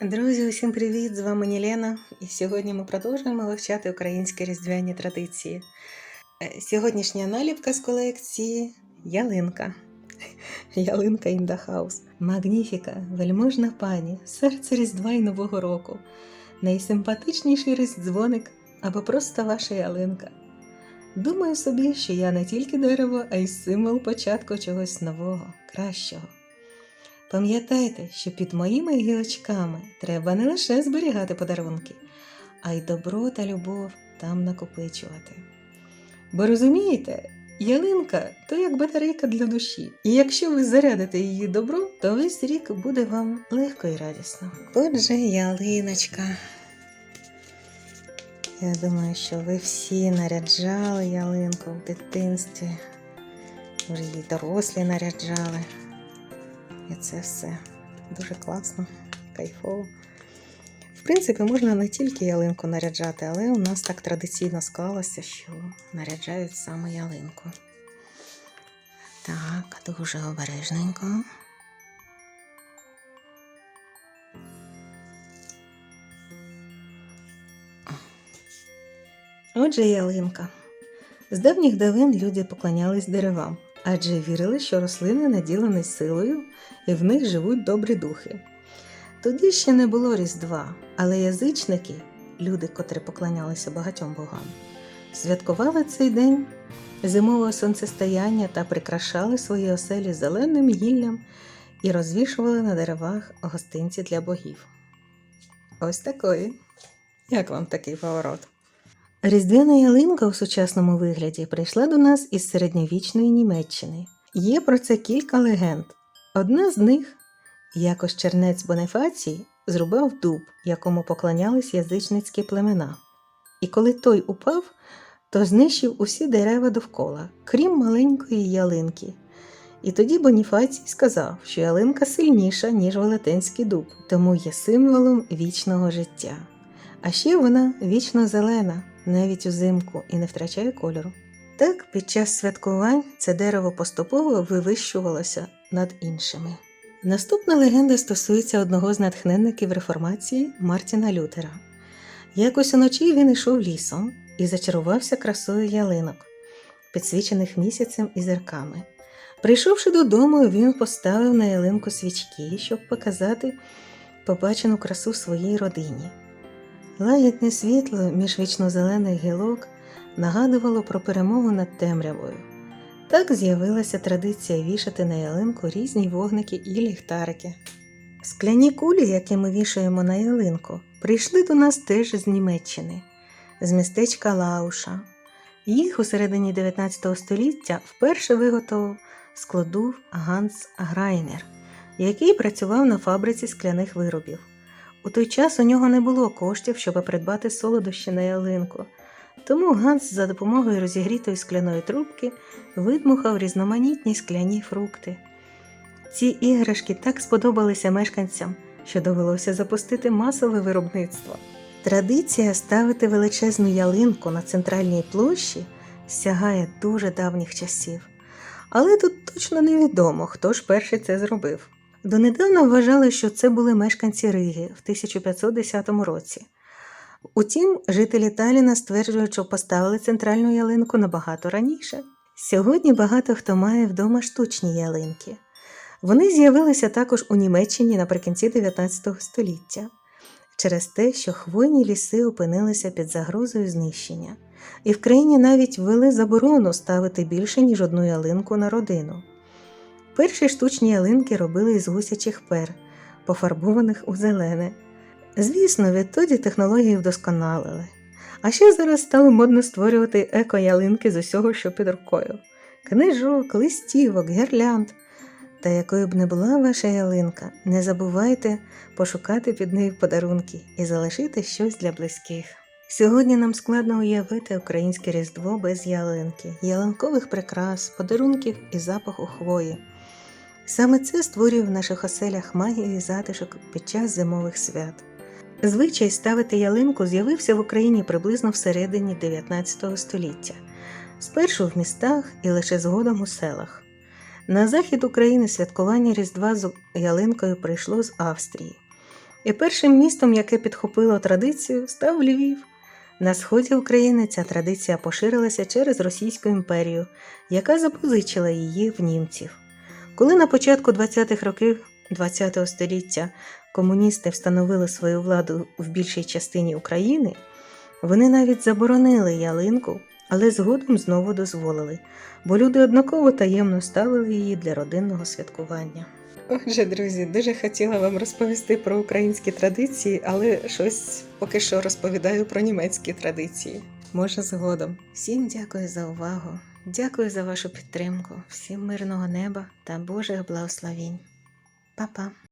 Друзі, усім привіт! З вами Нілена. І сьогодні ми продовжуємо вивчати українські різдвяні традиції. Е, Сьогоднішня наліпка з колекції ялинка. Ялинка the. Магніфіка, вельможна пані, серце Різдва і Нового року. Найсимпатичніший різдзвоник або просто ваша ялинка. Думаю собі, що я не тільки дерево, а й символ початку чогось нового, кращого. Пам'ятайте, що під моїми гілочками треба не лише зберігати подарунки, а й добро та любов там накопичувати. Бо розумієте, ялинка то як батарейка для душі, і якщо ви зарядите її добро, то весь рік буде вам легко і радісно. Отже, ялиночка. Я думаю, що ви всі наряджали ялинку в дитинстві, вже її дорослі наряджали. І це все дуже класно, кайфово. В принципі, можна не тільки ялинку наряджати, але у нас так традиційно склалося, що наряджають саме ялинку. Так, дуже обережненько. Отже, ялинка. З давніх давин люди поклонялись деревам, адже вірили, що рослини наділені силою і в них живуть добрі духи. Тоді ще не було Різдва, але язичники, люди, котрі поклонялися багатьом богам, святкували цей день зимового сонцестояння та прикрашали свої оселі зеленим гіллям і розвішували на деревах гостинці для богів. Ось такої. Як вам такий поворот? Різдвяна ялинка у сучасному вигляді прийшла до нас із середньовічної Німеччини. Є про це кілька легенд. Одна з них якось чернець Бонифацій зрубав дуб, якому поклонялись язичницькі племена. І коли той упав, то знищив усі дерева довкола, крім маленької ялинки. І тоді Боніфацій сказав, що ялинка сильніша, ніж велетенський дуб, тому є символом вічного життя. А ще вона вічно зелена, навіть узимку, і не втрачає кольору. Так, під час святкувань це дерево поступово вивищувалося над іншими. Наступна легенда стосується одного з натхненників реформації Мартіна Лютера. Якось уночі він йшов лісом і зачарувався красою ялинок, підсвічених місяцем і зірками. Прийшовши додому, він поставив на ялинку свічки, щоб показати побачену красу своїй родині. Лагідне світло між вічно-зелених гілок нагадувало про перемогу над темрявою. Так з'явилася традиція вішати на ялинку різні вогники і ліхтарики. Скляні кулі, які ми вішаємо на ялинку, прийшли до нас теж з Німеччини, з містечка Лауша. Їх у середині 19 століття вперше виготовив складув Ганс Грайнер, який працював на фабриці скляних виробів. У той час у нього не було коштів, щоб придбати солодощі на ялинку, тому Ганс за допомогою розігрітої скляної трубки видмухав різноманітні скляні фрукти. Ці іграшки так сподобалися мешканцям, що довелося запустити масове виробництво. Традиція ставити величезну ялинку на центральній площі сягає дуже давніх часів. Але тут точно невідомо, хто ж перший це зробив. Донедавна вважали, що це були мешканці Риги в 1510 році. Утім, жителі Таліна стверджують, що поставили центральну ялинку набагато раніше. Сьогодні багато хто має вдома штучні ялинки. Вони з'явилися також у Німеччині наприкінці 19 століття через те, що хвойні ліси опинилися під загрозою знищення, і в країні навіть ввели заборону ставити більше, ніж одну ялинку на родину. Перші штучні ялинки робили із гусячих пер, пофарбованих у зелене. Звісно, відтоді технології вдосконалили. А ще зараз стало модно створювати еко-ялинки з усього, що під рукою: книжок, листівок, гірлянд. Та якою б не була ваша ялинка, не забувайте пошукати під нею подарунки і залишити щось для близьких. Сьогодні нам складно уявити українське різдво без ялинки, ялинкових прикрас, подарунків і запаху хвої. Саме це створює в наших оселях магію і затишок під час зимових свят. Звичай ставити ялинку з'явився в Україні приблизно всередині 19 століття, спершу в містах і лише згодом у селах. На захід України святкування Різдва з ялинкою прийшло з Австрії. І першим містом, яке підхопило традицію, став Львів. На сході України ця традиція поширилася через Російську імперію, яка запозичила її в німців. Коли на початку 20-х років ХХ століття комуністи встановили свою владу в більшій частині України, вони навіть заборонили ялинку, але згодом знову дозволили, бо люди однаково таємно ставили її для родинного святкування. Отже, друзі, дуже хотіла вам розповісти про українські традиції, але щось поки що розповідаю про німецькі традиції. Може, згодом. Всім дякую за увагу. Дякую за вашу підтримку. Всім мирного неба та Божих благословінь. Па-па!